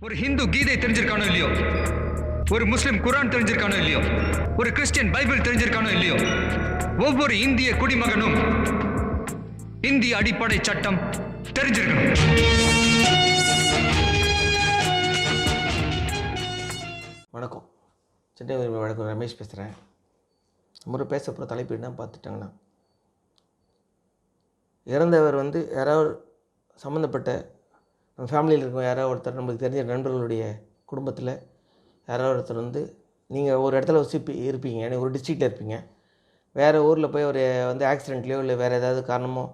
ஒரு ஹிந்து கீதை தெரிஞ்சிருக்கானோ இல்லையோ? ஒரு முஸ்லிம் குரான் தெரிஞ்சிருக்கானோ இல்லையோ? ஒரு கிறிஸ்டியன் பைபிள் தெரிஞ்சிருக்கானோ இல்லையோ? ஒவ்வொரு இந்திய குடிமகனும் இந்திய அடிப்படை சட்டம் தெரிஞ்சிருக்கணும். வணக்கம். சென்னை உரிமை வழக்கு ரமேஷ் பேசுகிறேன் முறை பேச போகிற தலைப்பு என்ன பார்த்துட்டாங்கன்னா இறந்தவர் வந்து யாராவது சம்மந்தப்பட்ட நம்ம ஃபேமிலியில் இருக்கவங்க யாரோ ஒருத்தர் நம்மளுக்கு தெரிஞ்ச நண்பர்களுடைய குடும்பத்தில் யாராவது ஒருத்தர் வந்து நீங்கள் ஒரு இடத்துல வசிப்பி இருப்பீங்க. நீங்கள் ஒரு டிஸ்ட்ரிக்டில் இருப்பீங்க. வேறு ஊரில் போய் ஒரு வந்து ஆக்சிடெண்ட்லேயோ இல்லை வேறு ஏதாவது காரணமோ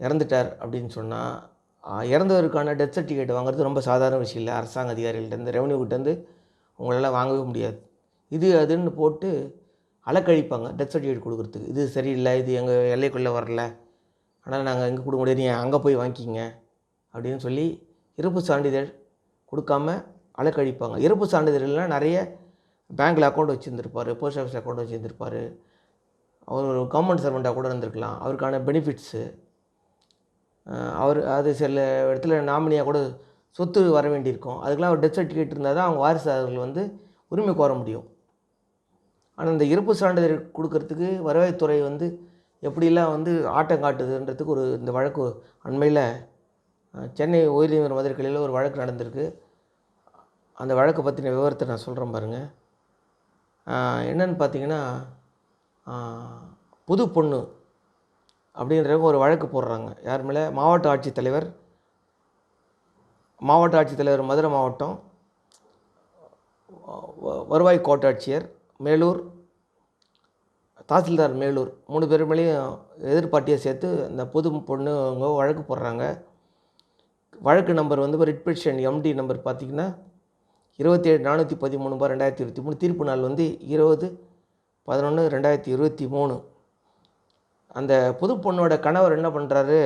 இறந்துட்டார் அப்படின்னு சொன்னால் இறந்தவருக்கான டெத் சர்டிஃபிகேட் வாங்குறது ரொம்ப சாதாரண விஷயம் இல்லை. அரசாங்க அதிகாரிகள்டேருந்து ரெவன்யூக்கிட்டேருந்து உங்களால் வாங்கவே முடியாது. இது அதுன்னு போட்டு அலக்கழிப்பாங்க டெத் சர்டிஃபிகேட் கொடுக்குறதுக்கு. இது சரியில்லை இது எங்கள் எல்லைக்குள்ளே வரல. ஆனால் நாங்கள் எங்கே கொடுக்க முடியாது நீ அங்கே போய் வாங்கிக்கிங்க. அப்படின்னு சொல்லி இறப்பு சான்றிதழ் கொடுக்காம அலக்கழிப்பாங்க. இறப்பு சான்றிதழ்லாம் நிறைய பேங்க்கில் அக்கௌண்ட் வச்சுருந்துருப்பார் போஸ்ட் ஆஃபீஸ் அக்கௌண்ட் வச்சுருந்துருப்பார். அவர் ஒரு கவர்மெண்ட் சர்வெண்ட்டாக கூட இருந்திருக்கலாம். அவருக்கான பெனிஃபிட்ஸு அவர் அது சில இடத்துல நாமினியாக கூட சொத்து வர வேண்டியிருக்கும். அதுக்கெலாம் ஒரு டெத் சர்டிஃபிகேட் இருந்தால் தான் அவங்க வாரிசுதாரர்கள் வந்து உரிமை கோர முடியும். ஆனால் இந்த இறப்பு சான்றிதழ் கொடுக்கறதுக்கு வருவாய்த்துறை வந்து எப்படிலாம் வந்து ஆட்டம் காட்டுதுன்றதுக்கு ஒரு இந்த வழக்கு அண்மையில் சென்னை உயர்நீதிமன்ற மதுரை ஒரு வழக்கு நடந்திருக்கு. அந்த வழக்கு பற்றின விவரத்தை நான் சொல்கிறேன் பாருங்கள் என்னென்னு பார்த்தீங்கன்னா புது பொண்ணு அப்படின்றவங்க ஒரு வழக்கு போடுறாங்க. யார் மேலே? மாவட்ட ஆட்சித்தலைவர் மாவட்ட ஆட்சித்தலைவர் மதுரை மாவட்டம் வ- வருவாய் கோட்டாட்சியர் மேலூர் தாசில்தார் மேலூர் மூணு பேர் மேலேயும் எதிர்பார்ட்டியை சேர்த்து இந்த புது பொண்ணுங்க வழக்கு போடுறாங்க. வழக்கு நம்பர் வந்து ரிட் பெட்டிஷன் எம்டி நம்பர் பார்த்திங்கன்னா இருபத்தி ஏழு நானூற்றி பதிமூணு பார் ரெண்டாயிரத்தி இருபத்தி மூணு. தீர்ப்பு நாள் வந்து இருபது பதினொன்று ரெண்டாயிரத்தி இருபத்தி மூணு. அந்த புது பொண்ணோட கணவர் என்ன பண்ணுறாரு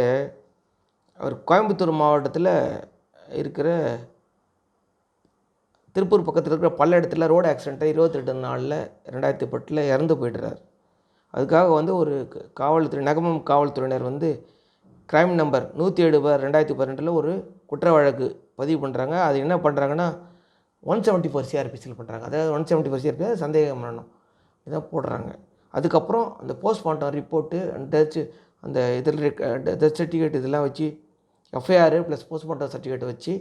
அவர் கோயம்புத்தூர் மாவட்டத்தில் இருக்கிற திருப்பூர் பக்கத்தில் இருக்கிற பல்லடத்தில் ரோடு ஆக்சிடெண்ட்டை இருபத்தெட்டு நாளில் ரெண்டாயிரத்தி பத்தில் இறந்து போயிடுறார். அதுக்காக வந்து ஒரு காவல்துறை நகமம் காவல்துறையினர் வந்து கிரைம் நம்பர் நூற்றி ஏழு பார் ரெண்டாயிரத்தி பன்னெண்டில் ஒரு குற்ற வழக்கு பதிவு பண்ணுறாங்க அது என்ன பண்ணுறாங்கன்னா ஒன் செவன்ட்டி ஃபோர் சிஆர்பிசியில் பண்ணுறாங்க அதாவது ஒன் செவன்ட்டி ஃபோர் சிஆர்பி சந்தேகம் பண்ணணும். இதான் போடுறாங்க. அதுக்கப்புறம் அந்த போஸ்ட்மார்ட்டம் ரிப்போர்ட்டு டச் அந்த இதில் டெத் சர்டிஃபிகேட் இதெல்லாம் வச்சு எஃப்ஐஆர் ப்ளஸ் போஸ்ட்மார்ட்டம் சர்டிஃபிகேட் வச்சு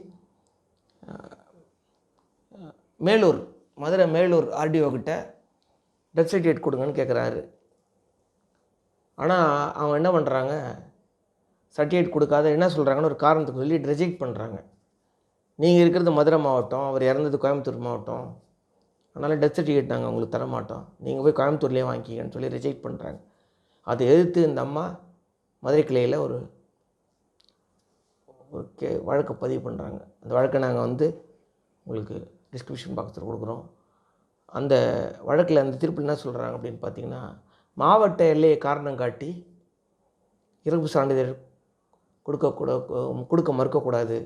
மேலூர் மதுரை மேலூர் ஆர்டிஓ கிட்ட டெத் சர்டிஃபிகேட் கொடுங்கன்னு கேட்குறாரு ஆனால் அவங்க என்ன பண்ணுறாங்க சர்டிஃபிகேட் கொடுக்காத என்ன சொல்கிறாங்கன்னு ஒரு காரணத்துக்கு சொல்லி ரிஜெக்ட் பண்ணுறாங்க நீங்கள் இருக்கிறது மதுரை மாவட்டம் அவர் இறந்தது கோயம்புத்தூர் மாவட்டம். அதனால் டெத் சர்டிஃபிகேட் நாங்கள் உங்களுக்கு தர மாட்டோம் நீங்கள் போய் கோயம்புத்தூர்லேயே வாங்கிக்கன்னு சொல்லி ரிஜெக்ட் பண்ணுறாங்க அதை எதிர்த்து இந்த அம்மா மதுரை கிளையில் ஒரு ஒரு கே வழக்கை பதிவு பண்ணுறாங்க அந்த வழக்கை நாங்கள் வந்து உங்களுக்கு டிஸ்கிரிப்ஷன் பாக்ஸில் கொடுக்குறோம். அந்த வழக்கில் அந்த திருப்பில் என்ன சொல்கிறாங்க அப்படின்னு பார்த்தீங்கன்னா மாவட்ட எல்லையை காரணம் காட்டி இறப்பு சான்றிதழ் கொடுக்கக்கூட கொடுக்க மறுக்கக்கூடாது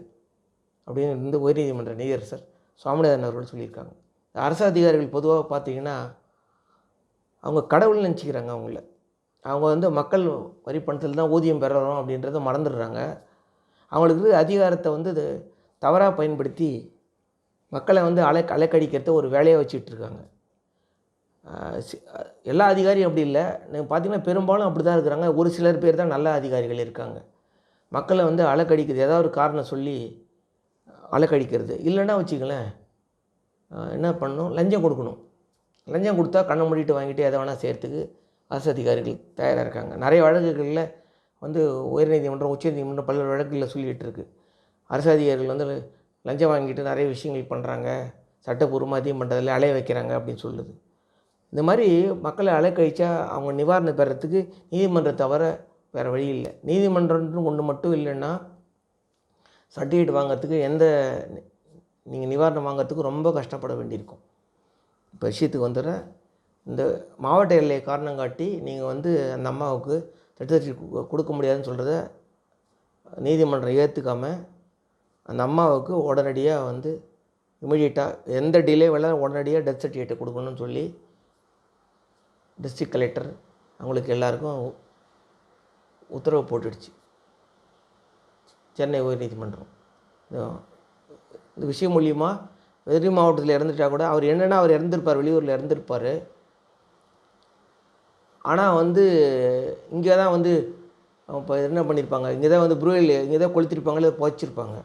அப்படின்னு இந்த உயர்நீதிமன்ற நீதியரசர் சுவாமிநாதன் அவர்கள் சொல்லியிருக்காங்க. அரசு அதிகாரிகள் பொதுவாக பார்த்தீங்கன்னா அவங்க கடவுள் நினச்சிக்கிறாங்க அவங்கள. அவங்க வந்து மக்கள் வரி பணத்தில் தான் ஊதியம் பெறணும் அப்படின்றத மறந்துடுறாங்க. அவங்களுக்கு அதிகாரத்தை வந்து இது தவறாக பயன்படுத்தி மக்களை வந்து அலை அலைக்கடிக்கிறத ஒரு வேலையாக வச்சுக்கிட்டு இருக்காங்க எல்லா அதிகாரியும் அப்படி இல்லை. நீங்கள் பார்த்தீங்கன்னா பெரும்பாலும் அப்படி தான் இருக்கிறாங்க. ஒரு சிலர் பேர் தான் நல்ல அதிகாரிகள் இருக்காங்க. மக்களை வந்து அலக்கடிக்குது ஏதாவது ஒரு காரணம் சொல்லி அலக்கடிக்கிறது இல்லைன்னா வச்சுங்களேன் என்ன பண்ணணும்? லஞ்சம் கொடுக்கணும். லஞ்சம் கொடுத்தா கண்ணை மூடிட்டு வாங்கிட்டு எதை வேணால் செய்கிறதுக்கு அரசு அதிகாரிகள் தயாராக இருக்காங்க. நிறைய வழக்குகளில் வந்து உயர்நீதிமன்றம் உச்சநீதிமன்றம் பல்வேறு வழக்குகளில் சொல்லிகிட்டு இருக்குது அரசு அதிகாரிகள் வந்து லஞ்சம் வாங்கிட்டு நிறைய விஷயங்கள் பண்ணுறாங்க சட்டப்பூர்வமாக அதிகம் பண்ணுறதில்ல அலைய வைக்கிறாங்க அப்படின்னு சொல்லுது. இந்த மாதிரி மக்களை அலைக்கழிச்சா அவங்க நிவாரணம் பெறத்துக்கு நீதிமன்றம் தவிர வேறு வழி இல்லை. நீதிமன்றம்னு ஒன்று மட்டும் இல்லைன்னா சர்டிஃபிகேட் வாங்குறதுக்கு எந்த நீங்கள் நிவாரணம் வாங்கிறதுக்கு ரொம்ப கஷ்டப்பட வேண்டியிருக்கும். இப்போ விஷயத்துக்கு வந்துடுறேன் இந்த மாவட்ட எல்லையை காரணம் காட்டி நீங்கள் வந்து அந்த அம்மாவுக்கு சர்டிஃபிகேட் கொடுக்க முடியாதுன்னு சொல்கிறத நீதிமன்றம் ஏற்றுக்காமல் அந்த அம்மாவுக்கு உடனடியாக வந்து இமிடியேட்டாக எந்த டிலே வேணால் உடனடியாக டெத் சர்டிஃபிகேட்டை கொடுக்கணும்னு சொல்லி டிஸ்ட்ரிக்ட் கலெக்டர் அவங்களுக்கு எல்லாருக்கும் உத்தரவு போட்டுடுச்சு. சென்னை உயர்நீதிமன்றம். இந்த விஷயம் மூலியமாக வெதிரி மாவட்டத்தில் இறந்துட்டா கூட அவர் என்னென்னா அவர் இறந்துருப்பார் வெளியூரில் இறந்துருப்பார். ஆனால் வந்து இங்கே தான் வந்து இப்போ என்ன பண்ணியிருப்பாங்க இங்கே தான் வந்து புரோயில் இங்கே தான் கொளுத்திருப்பாங்க இல்லை புதைச்சிருப்பாங்க?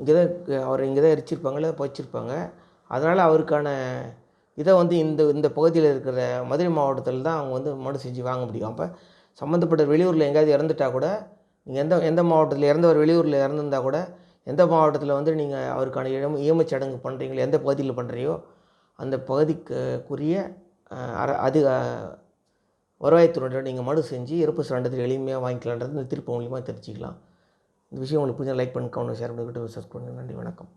இங்கே தான் அவர் இங்கே தான் எரிச்சிருப்பாங்க இல்லை புதைச்சிருப்பாங்க? அதனால் அவருக்கான இதை வந்து இந்த இந்த பகுதியில் இருக்கிற மதுரை மாவட்டத்தில் தான் அவங்க வந்து மனு செஞ்சு வாங்க முடியும். அப்போ சம்மந்தப்பட்ட வெளியூரில் எங்கேயாவது இறந்துட்டா கூட நீங்கள் எந்த எந்த மாவட்டத்தில் இறந்தவர் வெளியூரில் இறந்துருந்தா கூட எந்த மாவட்டத்தில் வந்து நீங்கள் அவருக்கான இடம் ஈமச்சடங்கு பண்ணுறீங்களோ எந்த பகுதியில் பண்ணுறியோ அந்த பகுதிக்குரிய அஹ், அர அது அஹ், நீங்கள் மனு செஞ்சு இறப்பு சான்றிதழ் எளிமையாக வாங்கிக்கலான்றது இந்த திருப்பு மூலியமாக தெரிஞ்சுக்கலாம். இந்த விஷயம் உங்களுக்கு புரிஞ்சா லைக் பண்ணி கவனம் ஷேர் பண்ணிக்கிட்டு சப்ஸ்கிரைப் பண்ணுங்கள் நன்றி வணக்கம்.